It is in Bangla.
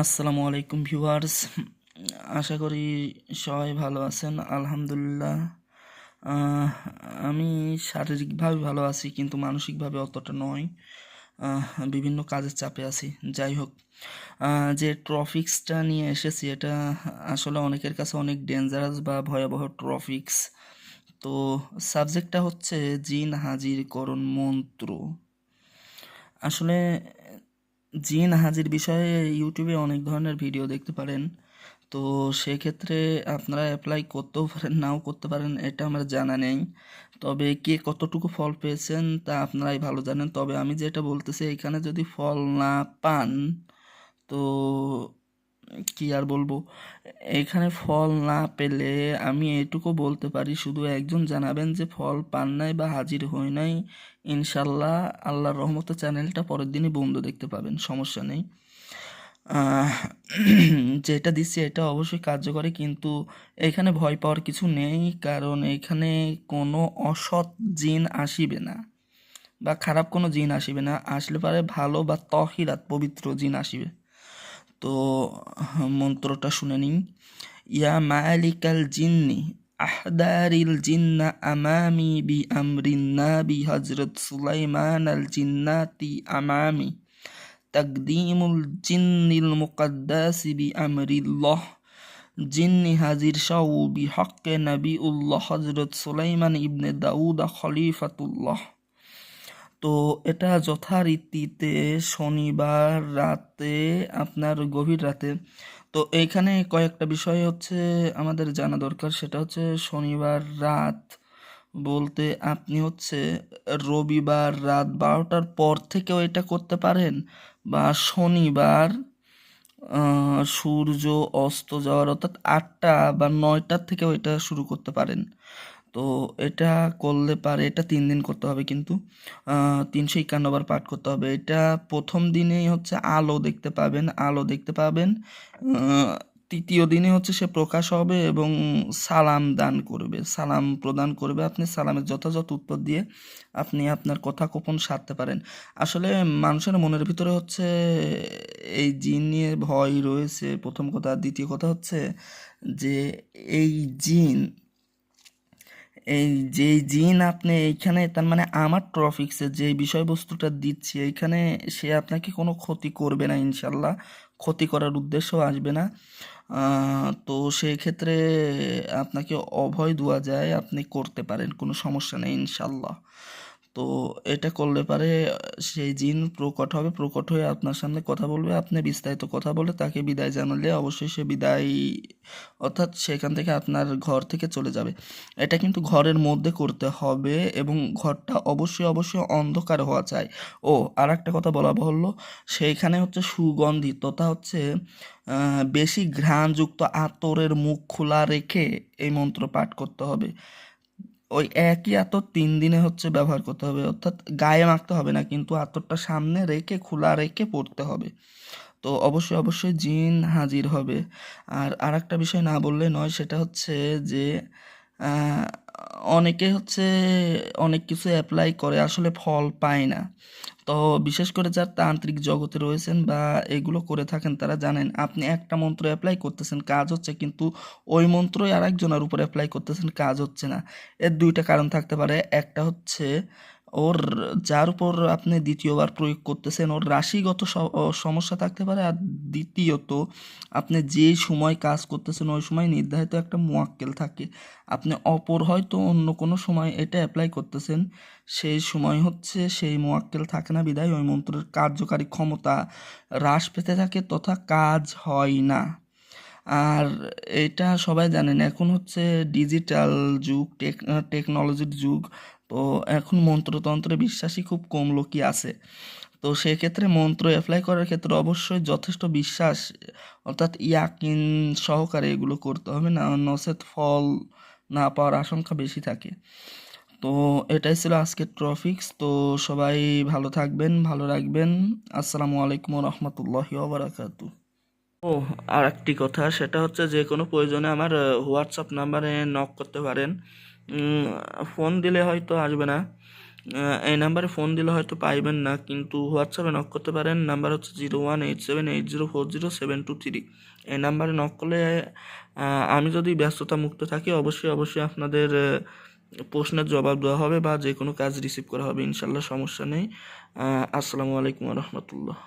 আসসালামু আলাইকুম ভিউয়ার্স। আশা করি সবাই ভালো আছেন, আলহামদুলিল্লাহ। আমি শারীরিকভাবে ভালো আছি, কিন্তু মানসিকভাবে অতটা নয়। বিভিন্ন কাজের চাপে আছি। যাই হোক যে ট্রফিক্সটা নিয়ে এসেছি, এটা আসলে অনেকের কাছে অনেক ডেঞ্জারাস বা ভয়াবহ ট্রফিক্স। তো সাবজেক্টটা হচ্ছে জিন হাজির করণ মন্ত্র। আসলে জিন হাজির বিষয়ে ইউটিউবে অনেক ধরনের ভিডিও দেখতে পারেন। তো সেক্ষেত্রে আপনারা অ্যাপ্লাই করতেও পারেন, নাও করতে পারেন, এটা আমার জানা নেই। তবে কে কতটুকু ফল পেয়েছেন তা আপনারাই ভালো জানেন। তবে আমি যেটা বলতেছি, এখানে যদি ফল না পান, তো কি আর বলব? এখানে ফল না পেলে আমি এটুকু বলতে পারি, শুধু একজন জানাবেন যে ফল পান নাই বা হাজির হই নাই, ইনশাল্লাহ আল্লাহর রহমতে চ্যানেলটা পরের দিনই বন্ধ দেখতে পাবেন, সমস্যা নেই। যেটা দিচ্ছি এটা অবশ্যই কার্যকরী, কিন্তু এখানে ভয় পাওয়ার কিছু নেই, কারণ এখানে কোনো অসৎ জিন আসিবে না বা খারাপ কোনো জিন আসিবে না, আসলে পারে ভালো বা তহিরাত পবিত্র জিন আসিবে। তো, মন্ত্রটা শুনে নিন। ইয়া মালিকাল জিন্নি, আহদারিল জিন্না আমামি বি আমরিন্না বি হজরত সুলাইমান আল জিন্নাতি আমামি। তাকদিমুল জিন্নিল মুকদ্দাসি বি আমরিল্লাহ জিন্নি হাজির শাহ বি হক্কে নবী উল্লাহ হজরত সুলাইমান ইবনে দাউদ খলিফাতুল্লাহ। তো এটা যথারীতিতে শনিবার রাতে, আপনার গভীর রাতে। তো এইখানে কয়েকটা বিষয় হচ্ছে আমাদের জানা দরকার, সেটা হচ্ছে শনিবার রাত বলতে আপনি হচ্ছে রবিবার রাত বারোটার পর থেকেও এটা করতে পারেন বা শনিবার সূর্য অস্ত যাওয়ার অর্থাৎ আটটা বা নয়টার থেকেও এটা শুরু করতে পারেন। তো এটা করলে পারে, এটা তিন দিন করতে হবে কিন্তু তিনশো একান্ন বার পাঠ করতে হবে। এটা প্রথম দিনেই হচ্ছে আলো দেখতে পাবেন, আলো দেখতে পাবেন তৃতীয় দিনে হচ্ছে সে প্রকাশ হবে এবং সালাম দান করবে, সালাম প্রদান করবে। আপনি সালামের যথাযথ উত্তর দিয়ে আপনি আপনার কথা গোপন সারতে পারেন। আসলে মানুষের মনের ভিতরে হচ্ছে এই জিন নিয়ে ভয় রয়েছে। প্রথম কথা, দ্বিতীয় কথা হচ্ছে যে এই জিন এই যে জিন আপনি এইখানে, তার মানে আমার ট্রফিক্সে যে বিষয়বস্তুটা দিচ্ছি, এইখানে সে আপনাকে কোনো ক্ষতি করবে না ইনশাল্লাহ ক্ষতি করার উদ্দেশ্য আসবে না। তো সেক্ষেত্রে আপনাকে অভয় দেওয়া যায়, আপনি করতে পারেন, কোনো সমস্যা নেই ইনশাল্লাহ তো এটা করলে পারে, সেই জিন প্রকট হবে, প্রকট হয়ে আপনার সামনে কথা বলবে, আপনি বিস্তারিত কথা বলে তাকে বিদায় জানালে অবশ্যই সে বিদায়, অর্থাৎ সেখান থেকে আপনার ঘর থেকে চলে যাবে। এটা কিন্তু ঘরের মধ্যে করতে হবে এবং ঘরটা অবশ্যই অবশ্যই অন্ধকার হওয়া চাই। ও আর একটা কথা বলা বাহুল্য সেইখানে হচ্ছে সুগন্ধি তথা হচ্ছে বেশি ঘ্রাণযুক্ত আতরের মুখ খোলা রেখে এই মন্ত্র পাঠ করতে হবে। ওই একই আতর তিন দিনে হচ্ছে ব্যবহার করতে হবে। অর্থাৎ গায়ে মাখতে হবে না, কিন্তু আতরটা সামনে রেখে, খোলা রেখে পড়তে হবে। তো অবশ্যই অবশ্যই জিন হাজির হবে। আর আর একটা বিষয় না বললে নয়, সেটা হচ্ছে যে অনেকে হচ্ছে অনেক কিছু অ্যাপ্লাই করে, আসলে ফল পায় না। তো বিশেষ করে যার তান্ত্রিক জগতে রয়েছেন বা এগুলো করে থাকেন, তারা জানেন আপনি একটা মন্ত্র অ্যাপ্লাই করতেছেন, কাজ হচ্ছে, কিন্তু ওই মন্ত্রই আরেকজনের উপর অ্যাপ্লাই করতেছেন, কাজ হচ্ছে না। এর দুইটা কারণ থাকতে পারে। একটা হচ্ছে ওর, যার উপর আপনি দ্বিতীয়বার প্রয়োগ করতেছেন, ওর রাশিগত সমস্যা থাকতে পারে। আর দ্বিতীয়ত, আপনি যে সময় কাজ করতেছেন, ওই সময় নির্ধারিত একটা মোয়াক্কেল থাকে। আপনি অপর হয়তো অন্য কোনো সময় এটা অ্যাপ্লাই করতেছেন। সেই সময় হচ্ছে সেই মোয়াক্কেল থাকে না বিদায়, ওই মন্ত্রের কার্যকারী ক্ষমতা হ্রাস পেতে থাকে তথা কাজ হয় না। আর এটা সবাই জানেন, এখন হচ্ছে ডিজিটাল যুগ, টেক টেকনোলজির যুগ। তো এখন মন্ত্রতন্ত্রে বিশ্বাসী খুব কম লোকই আছে। তো সেক্ষেত্রে মন্ত্র অ্যাপ্লাই করার ক্ষেত্রে অবশ্যই যথেষ্ট বিশ্বাস, অর্থাৎ ইয়াকিন সহকারে এগুলো করতে হবে, না নচেত ফল না পাওয়ার আশঙ্কা বেশি থাকে। তো এটাই ছিল আজকের ট্রফিক্স তো সবাই ভালো থাকবেন, ভালো রাখবেন। আসসালামু আলাইকুম রহমতুল্লাহি ওবরাকাতু। ও আর একটি কথা, সেটা হচ্ছে যে কোনো প্রয়োজনে আমার হোয়াটসঅ্যাপ নাম্বারে নক করতে পারেন। ফোন দিলে হয়তো আসবে না। এই নাম্বারে ফোন দিলে হয়তো পাইবেন না, কিন্তু হোয়াটসঅ্যাপে নক করতে পারেন। নাম্বার হচ্ছে zero one eight seven eight zero four zero seven two three এই নাম্বারে নক করলে আমি যদি ব্যস্ততা মুক্ত থাকি, অবশ্যই অবশ্যই আপনাদের প্রশ্নের জবাব দেওয়া হবে বা যে কোনো কাজ রিসিভ করা হবে ইনশাল্লাহ সমস্যা নেই। আসসালামু আলাইকুম রহমতুল্লাহ।